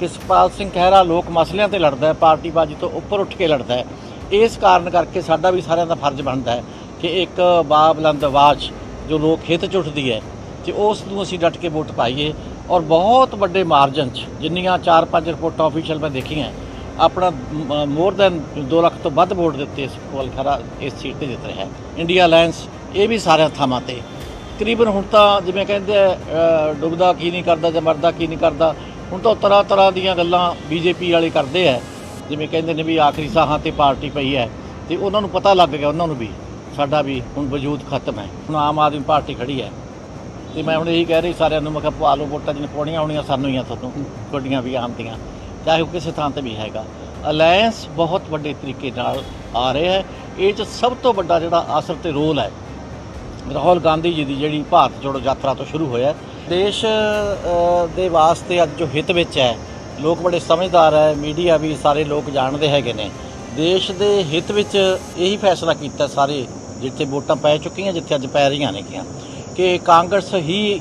ਕਿ ਸੁਖਪਾਲ ਸਿੰਘ ਖਹਿਰਾ ਲੋਕ ਮਸਲਿਆਂ ਤੇ ਲੜਦਾ ਹੈ ਪਾਰਟੀਬਾਜ਼ੀ ਤੋਂ ਉੱਪਰ ਉੱਠ ਕੇ ਲੜਦਾ ਹੈ। ਇਸ ਕਾਰਨ ਕਰਕੇ ਸਾਡਾ ਵੀ ਸਾਰਿਆਂ ਦਾ ਫਰਜ਼ ਬਣਦਾ ਹੈ ਕਿ ਇੱਕ ਬਾਬਲੰਦ ਆਵਾਜ਼ ਜੋ ਲੋਕ ਹਿੱਤ ਚ ਉੱਠਦੀ ਹੈ, ਤੇ ਉਸ ਨੂੰ ਅਸੀਂ ਡਟ ਕੇ ਵੋਟ ਪਾਈਏ। ਔਰ ਬਹੁਤ ਵੱਡੇ ਮਾਰਜਨ 'ਚ ਜਿੰਨੀਆਂ 4-5 ਰਿਪੋਰਟਾਂ ਆਫੀਸ਼ੀਅਲ ਮੈਂ ਦੇਖੀਆਂ, ਆਪਣਾ ਮੋਰ ਦੈਨ 2 ਲੱਖ ਤੋਂ ਵੱਧ ਵੋਟ ਦਿੱਤੇ ਸੁਖਪਾਲ ਖਹਿਰਾ ਇਸ ਸੀਟ ਤੇ ਜਿੱਤ ਰਿਹਾ ਹੈ। ਇੰਡੀਆ ਅਲਾਈਅੰਸ ਇਹ ਵੀ ਸਾਰਿਆਂ ਥਾਵਾਂ ਤੇ। ਤਕਰੀਬਨ ਹੁਣ ਤਾਂ ਜਿਵੇਂ ਕਹਿੰਦੇ ਆ ਡੁੱਬਦਾ ਕੀ ਨਹੀਂ ਕਰਦਾ ਜਾਂ ਮਰਦਾ ਕੀ ਨਹੀਂ ਕਰਦਾ ਹੁਣ ਤਾਂ ਤਰ੍ਹਾਂ ਤਰ੍ਹਾਂ ਦੀਆਂ ਗੱਲਾਂ ਬੀਜੇਪੀ ਵਾਲੇ ਕਰਦੇ ਆ। ਜਿਵੇਂ ਕਹਿੰਦੇ ਨੇ ਵੀ ਆਖਰੀ ਸਾਹਾਂ ਤੇ ਪਾਰਟੀ ਪਈ ਹੈ ਤੇ ਉਹਨਾਂ ਨੂੰ ਪਤਾ ਲੱਗ ਗਿਆ ਉਹਨਾਂ ਨੂੰ ਵੀ, ਸਾਡਾ ਵੀ ਹੁਣ ਵਜੂਦ ਖਤਮ ਹੈ। ਹੁਣ ਆਮ ਆਦਮੀ ਪਾਰਟੀ ਖੜੀ ਹੈ। ਤੇ ਮੈਂ ਹੁਣ ਇਹੀ ਕਹਿ ਰਹੀ ਸਾਰਿਆਂ ਨੂੰ, ਮੈਂ ਕਿਹਾ ਪਵਾ ਲਓ ਵੋਟਾਂ ਜਿਹਨੇ ਪਾਉਣੀਆਂ ਹੋਣੀਆਂ ਸਾਨੂੰ ਹੀ ਆ ਤੁਹਾਨੂੰ, ਤੁਹਾਡੀਆਂ ਵੀ ਆਮ ਦੀਆਂ। ਚਾਹੇ ਉਹ ਕਿਸੇ ਥਾਂ ਤੇ ਵੀ ਹੈਗਾ। ਅਲਾਈਅੰਸ ਬਹੁਤ ਵੱਡੇ ਤਰੀਕੇ ਨਾਲ ਆ ਰਿਹਾ ਹੈ। ਇਹ ਚ ਸਭ ਤੋਂ ਵੱਡਾ ਜਿਹੜਾ ਅਸਰ ਤੇ ਰੋਲ ਹੈ, ਰਾਹੁਲ ਗਾਂਧੀ ਜੀ ਦੀ ਜਿਹੜੀ ਭਾਰਤ ਜੋੜੋ ਯਾਤਰਾ ਤੋਂ ਸ਼ੁਰੂ ਹੋਇਆ ਦੇਸ਼ ਦੇ ਵਾਸਤੇ ਅੱਜ ਜੋ ਹਿੱਤ ਵਿੱਚ ਹੈ, ਲੋਕ ਬੜੇ ਸਮਝਦਾਰ ਹੈ, ਮੀਡੀਆ ਵੀ ਸਾਰੇ ਲੋਕ ਜਾਣਦੇ ਹੈਗੇ ਨੇ। ਦੇਸ਼ ਦੇ ਹਿੱਤ ਵਿੱਚ ਇਹੀ ਫੈਸਲਾ ਕੀਤਾ ਸਾਰੇ, ਜਿੱਥੇ ਵੋਟਾਂ ਪੈ ਚੁੱਕੀਆਂ, ਜਿੱਥੇ ਅੱਜ ਪੈ ਰਹੀਆਂ ਨੇਗੀਆਂ। ਕਿ ਕਾਂਗਰਸ ਹੀ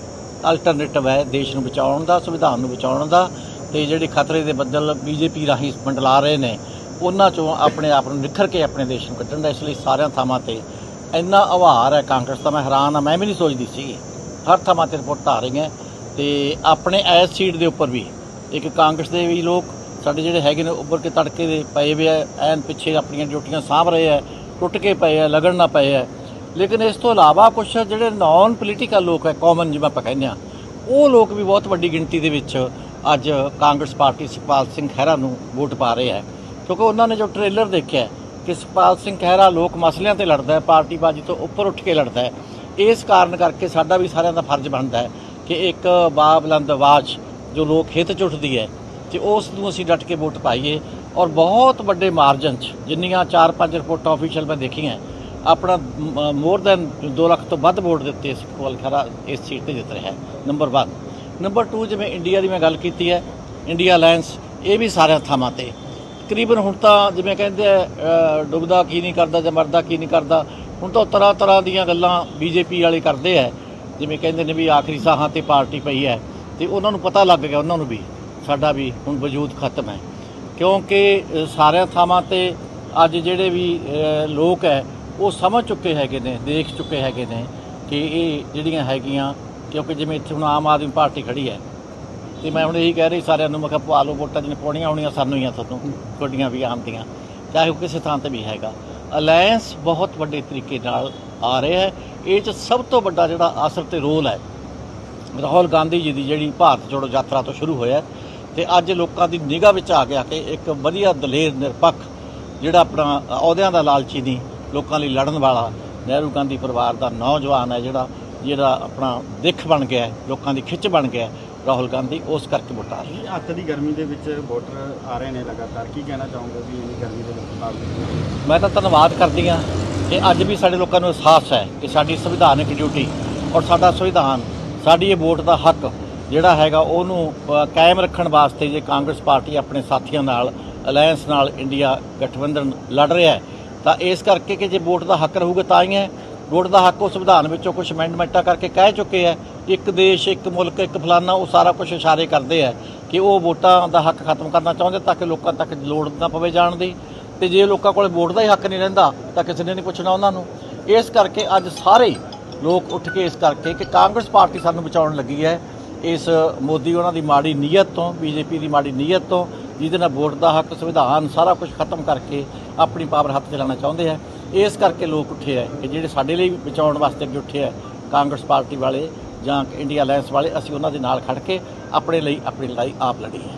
ਅਲਟਰਨੇਟਿਵ ਹੈ ਦੇਸ਼ ਨੂੰ ਬਚਾਉਣ ਦਾ, ਸੰਵਿਧਾਨ ਨੂੰ ਬਚਾਉਣ ਦਾ, ਤੇ ਜਿਹੜੇ ਖਤਰੇ ਦੇ ਬੱਦਲ ਬੀਜੇਪੀ ਰਾਹੀਂ ਮੰਡਲਾ ਰਹੇ ਨੇ, ਉਹਨਾਂ ਚੋਂ ਆਪਣੇ ਆਪ ਨੂੰ ਨਿਖਰ ਕੇ ਆਪਣੇ ਦੇਸ਼ ਨੂੰ ਕੱਢਣ ਦਾ ਇਸ ਲਈ ਸਾਰਿਆਂ ਥਾਵਾਂ ਤੇ ਇੰਨਾ ਆਭਾਰ ਹੈ ਕਾਂਗਰਸ ਦਾ। ਮੈਂ ਹੈਰਾਨ ਆ ਮੈਂ ਵੀ ਨਹੀਂ ਸੋਚਦੀ ਸੀ। ਹਰ ਥਾਵਾਂ ਤੇ ਰਿਪੋਰਟਾਂ ਆ ਰਹੀਆਂ ਤੇ ਆਪਣੇ ਐਸ ਸੀਟ ਦੇ ਉੱਪਰ ਵੀ, ਇੱਕ ਕਾਂਗਰਸ ਦੇ ਵੀ ਲੋਕ ਸਾਡੇ ਜਿਹੜੇ ਹੈਗੇ ਨੇ ਉੱਪਰ ਕੇ ਤੜਕੇ ਦੇ ਪਏ ਵੇ ਐ ਐਨ ਪਿੱਛੇ ਆਪਣੀਆਂ ਡਿਊਟੀਆਂ ਸਾਂਭ ਰਹੇ ਐ ਟੁੱਟ ਕੇ ਪਏ ਐ ਲਗਣ ਨਾ ਪਏ ਐ ਲੇਕਿਨ ਇਸ ਤੋਂ ਇਲਾਵਾ ਕੁਝ ਜਿਹੜੇ ਨਾਨ ਪੋਲੀਟੀਕਲ ਲੋਕ ਹੈ ਕਾਮਨ ਜਿਵੇਂ ਆਪਾਂ ਕਹਿੰਦੇ ਆ, ਉਹ ਲੋਕ ਵੀ ਬਹੁਤ ਵੱਡੀ ਗਿਣਤੀ ਦੇ ਵਿੱਚ ਅੱਜ ਕਾਂਗਰਸ ਪਾਰਟੀ ਸੁਖਪਾਲ ਸਿੰਘ ਖਹਿਰਾ ਨੂੰ ਵੋਟ ਪਾ ਰਹੇ ਹੈ ਕਿਉਂਕਿ ਉਹਨਾਂ ਨੇ ਜੋ ਟ੍ਰੇਲਰ ਦੇਖਿਆ ਕਿ ਸੁਖਪਾਲ ਸਿੰਘ ਖਹਿਰਾ ਲੋਕ ਮਸਲਿਆਂ ਤੇ ਲੜਦਾ ਹੈ ਪਾਰਟੀਬਾਜ਼ੀ ਤੋਂ ਉੱਪਰ ਉੱਠ ਕੇ ਲੜਦਾ ਹੈ ਇਸ ਕਾਰਨ ਕਰਕੇ ਸਾਡਾ ਵੀ ਸਾਰਿਆਂ ਦਾ ਫਰਜ਼ ਬਣਦਾ ਹੈ ਕਿ ਇੱਕ ਬਾਬਲੰਦ ਆਵਾਜ਼ ਜੋ ਲੋਕ ਹਿੱਤ ਚ ਉੱਠਦੀ ਹੈ, ਤੇ ਉਸ ਨੂੰ ਅਸੀਂ ਡਟ ਕੇ ਵੋਟ ਪਾਈਏ। ਔਰ ਬਹੁਤ ਵੱਡੇ ਮਾਰਜਨ 'ਚ ਜਿੰਨੀਆਂ 4-5 ਰਿਪੋਰਟਾਂ ਆਫੀਸ਼ੀਅਲ ਮੈਂ ਦੇਖੀਆਂ, ਆਪਣਾ ਮੋਰ ਦੈਨ 2 ਲੱਖ ਤੋਂ ਵੱਧ ਵੋਟ ਦਿੱਤੇ ਇਸ ਕੋਲ ਖਹਿਰਾ ਇਸ ਸੀਟ ਤੇ ਜਿੱਤ ਰਿਹਾ ਹੈ। ਨੰਬਰ 1 ਨੰਬਰ 2 ਜਿਵੇਂ ਇੰਡੀਆ ਦੀ ਮੈਂ ਗੱਲ ਕੀਤੀ ਹੈ ਇੰਡੀਆ ਅਲਾਈਅੰਸ ਇਹ ਵੀ ਸਾਰਿਆਂ ਥਾਵਾਂ ਤੇ। ਤਕਰੀਬਨ ਹੁਣ ਤਾਂ ਜਿਵੇਂ ਕਹਿੰਦੇ ਆ ਡੁੱਬਦਾ ਕੀ ਨਹੀਂ ਕਰਦਾ ਜਾਂ ਮਰਦਾ ਕੀ ਨਹੀਂ ਕਰਦਾ ਹੁਣ ਤਾਂ ਤਰ੍ਹਾਂ ਤਰ੍ਹਾਂ ਦੀਆਂ ਗੱਲਾਂ ਬੀਜੇਪੀ ਵਾਲੇ ਕਰਦੇ ਆ। ਜਿਵੇਂ ਕਹਿੰਦੇ ਨੇ ਵੀ ਆਖਰੀ ਸਾਹਾਂ ਤੇ ਪਾਰਟੀ ਪਈ ਹੈ ਤੇ ਉਹਨਾਂ ਨੂੰ ਪਤਾ ਲੱਗ ਗਿਆ ਉਹਨਾਂ ਨੂੰ ਵੀ ਸਾਡਾ ਵੀ ਹੁਣ ਵਜੂਦ ਖਤਮ ਹੈ। ਕਿਉਂਕਿ ਸਾਰਿਆਂ ਥਾਵਾਂ ਤੇ ਅੱਜ ਜਿਹੜੇ ਵੀ ਲੋਕ ਹੈ ਉਹ ਸਮਝ ਚੁੱਕੇ ਹੈਗੇ ਨੇ ਦੇਖ ਚੁੱਕੇ ਹੈਗੇ ਨੇ ਕਿ ਇਹ ਜਿਹੜੀਆਂ ਹੈਗੀਆਂ ਕਿਉਂਕਿ ਜਿਵੇਂ ਇੱਥੇ ਹੁਣ ਆਮ ਆਦਮੀ ਪਾਰਟੀ ਖੜੀ ਹੈ। ਤੇ ਮੈਂ ਹੁਣ ਇਹੀ ਕਹਿ ਰਹੀ ਸਾਰਿਆਂ ਨੂੰ ਮੈਂ ਕਿਹਾ ਪਵਾ ਲਓ ਵੋਟਾਂ ਜਿਹਨੇ ਪਾਉਣੀਆਂ ਹੋਣੀਆਂ ਸਾਨੂੰ ਹੀ ਆ ਤੁਹਾਨੂੰ ਤੁਹਾਡੀਆਂ ਵੀ ਆਮ ਦੀਆਂ ਚਾਹੇ ਉਹ ਕਿਸੇ ਥਾਂ ਤੇ ਵੀ ਹੈਗਾ। ਅਲਾਈਅੰਸ ਬਹੁਤ ਵੱਡੇ ਤਰੀਕੇ ਨਾਲ ਆ ਰਿਹਾ ਹੈ। ਇਹ ਚ ਸਭ ਤੋਂ ਵੱਡਾ ਜਿਹੜਾ ਅਸਰ ਤੇ ਰੋਲ ਹੈ, ਰਾਹੁਲ ਗਾਂਧੀ ਜੀ ਦੀ ਜਿਹੜੀ ਭਾਰਤ ਜੋੜੋ ਯਾਤਰਾ ਤੋਂ ਸ਼ੁਰੂ ਹੋਇਆ ਤੇ ਅੱਜ ਲੋਕਾਂ ਦੀ ਨਿਗਾਹ ਵਿੱਚ ਆ ਗਿਆ ਕਿ ਇੱਕ ਵਧੀਆ ਦਲੇਰ ਨਿਰਪੱਖ ਜਿਹੜਾ ਆਪਣਾ ਅਹੁਦਿਆਂ ਦਾ ਲਾਲਚੀ ਨਹੀਂ, ਲੋਕਾਂ ਲਈ ਲੜਨ ਵਾਲਾ ਨਹਿਰੂ ਗਾਂਧੀ ਪਰਿਵਾਰ ਦਾ ਨੌਜਵਾਨ ਹੈ ਜਿਹੜਾ ਜਿਹੜਾ ਆਪਣਾ ਦਿੱਖ ਬਣ ਗਿਆ ਲੋਕਾਂ ਦੀ ਖਿੱਚ ਬਣ ਗਿਆ ਰਾਹੁਲ ਗਾਂਧੀ ਉਸ ਕਰਕੇ ਵੋਟ ਆ ਰਹੀ ਹੈ ਅੱਤ ਦੀ ਗਰਮੀ ਦੇ ਵਿੱਚ ਵੋਟਰ ਆ ਰਹੇ ਨੇ ਲਗਾਤਾਰ? ਕੀ ਕਹਿਣਾ ਚਾਹੋਗੇ ਵੀ ਇੰਨੀ ਗਰਮੀ ਦੇ ਵਿੱਚ ਬਾਵਜੂਦ ਮੈਂ ਤਾਂ ਧੰਨਵਾਦ ਕਰਦੀ ਹਾਂ ਕਿ ਅੱਜ ਵੀ ਸਾਡੇ ਲੋਕਾਂ ਨੂੰ ਅਹਿਸਾਸ ਹੈ ਕਿ ਸਾਡੀ ਸੰਵਿਧਾਨਕ ਡਿਊਟੀ ਔਰ ਸਾਡਾ ਸੰਵਿਧਾਨ ਸਾਡੀ ਇਹ ਵੋਟ ਦਾ ਹੱਕ ਜਿਹੜਾ ਹੈਗਾ ਉਹਨੂੰ ਕਾਇਮ ਰੱਖਣ ਵਾਸਤੇ ਜੇ ਕਾਂਗਰਸ ਪਾਰਟੀ ਆਪਣੇ ਸਾਥੀਆਂ ਨਾਲ ਅਲਾਈਅੰਸ ਨਾਲ ਇੰਡੀਆ ਗਠਬੰਧਨ ਲੜ ਰਿਹਾ ਹੈ ਤਾਂ ਇਸ ਕਰਕੇ ਕਿ ਜੇ ਵੋਟ ਦਾ ਹੱਕ ਰਹੂਗਾ ਤਾਂ ਹੀ ਹੈ। ਵੋਟ ਦਾ ਹੱਕ ਉਹ ਸੰਵਿਧਾਨ ਵਿੱਚੋਂ ਕੁਝ ਅਮੈਂਡਮੈਂਟਾਂ ਕਰਕੇ ਕਹਿ ਚੁੱਕੇ ਹੈ ਇੱਕ ਦੇਸ਼, ਇੱਕ ਮੁਲਕ, ਇੱਕ ਫਲਾਨਾ, ਉਹ ਸਾਰਾ ਕੁਝ ਇਸ਼ਾਰੇ ਕਰਦੇ ਆ ਕਿ ਉਹ ਵੋਟਾਂ ਦਾ ਹੱਕ ਖਤਮ ਕਰਨਾ ਚਾਹੁੰਦੇ ਤਾਂ ਕਿ ਲੋਕਾਂ ਤੱਕ ਲੋੜ ਨਾ ਪਵੇ ਜਾਣ ਦੀ। ਤੇ ਜੇ ਲੋਕਾਂ ਕੋਲ ਵੋਟ ਦਾ ਹੀ ਹੱਕ ਨਹੀਂ ਰਹਿੰਦਾ, ਤਾਂ ਕਿਸੇ ਨੇ ਨਹੀਂ ਪੁੱਛਣਾ ਉਹਨਾਂ ਨੂੰ। ਇਸ ਕਰਕੇ ਅੱਜ ਸਾਰੇ ਲੋਕ ਉੱਠ ਕੇ ਇਸ ਕਰਕੇ ਕਿ ਕਾਂਗਰਸ ਪਾਰਟੀ ਸਾਨੂੰ ਬਚਾਉਣ ਲੱਗੀ ਹੈ। ਇਸ ਮੋਦੀ ਉਹਨਾਂ ਦੀ ਮਾੜੀ ਨੀਅਤ ਤੋਂ, ਬੀਜੇਪੀ ਦੀ ਮਾੜੀ ਨੀਅਤ ਤੋਂ, ਜਿਹਦੇ ਨਾਲ ਵੋਟ ਦਾ ਹੱਕ, ਸੰਵਿਧਾਨ ਸਾਰਾ ਕੁਝ ਖਤਮ ਕਰਕੇ ਆਪਣੀ ਪਾਵਰ ਹੱਥ 'ਚ ਲੈਣਾ ਚਾਹੁੰਦੇ ਆ। ਇਸ ਕਰਕੇ ਲੋਕ ਉੱਠੇ ਆ ਕਿ ਜਿਹੜੇ ਸਾਡੇ ਲਈ ਬਚਾਉਣ ਵਾਸਤੇ ਅੱਗੇ ਉੱਠੇ ਆ ਕਾਂਗਰਸ ਪਾਰਟੀ ਵਾਲੇ ਜਾਂ ਇੰਡੀਆ ਅਲਾਈਅੰਸ ਵਾਲੇ, ਅਸੀਂ ਉਹਨਾਂ ਦੇ ਨਾਲ ਖੜ ਕੇ ਆਪਣੇ ਲਈ ਆਪਣੀ ਲੜਾਈ ਆਪ ਲੜੀ ਹੈ।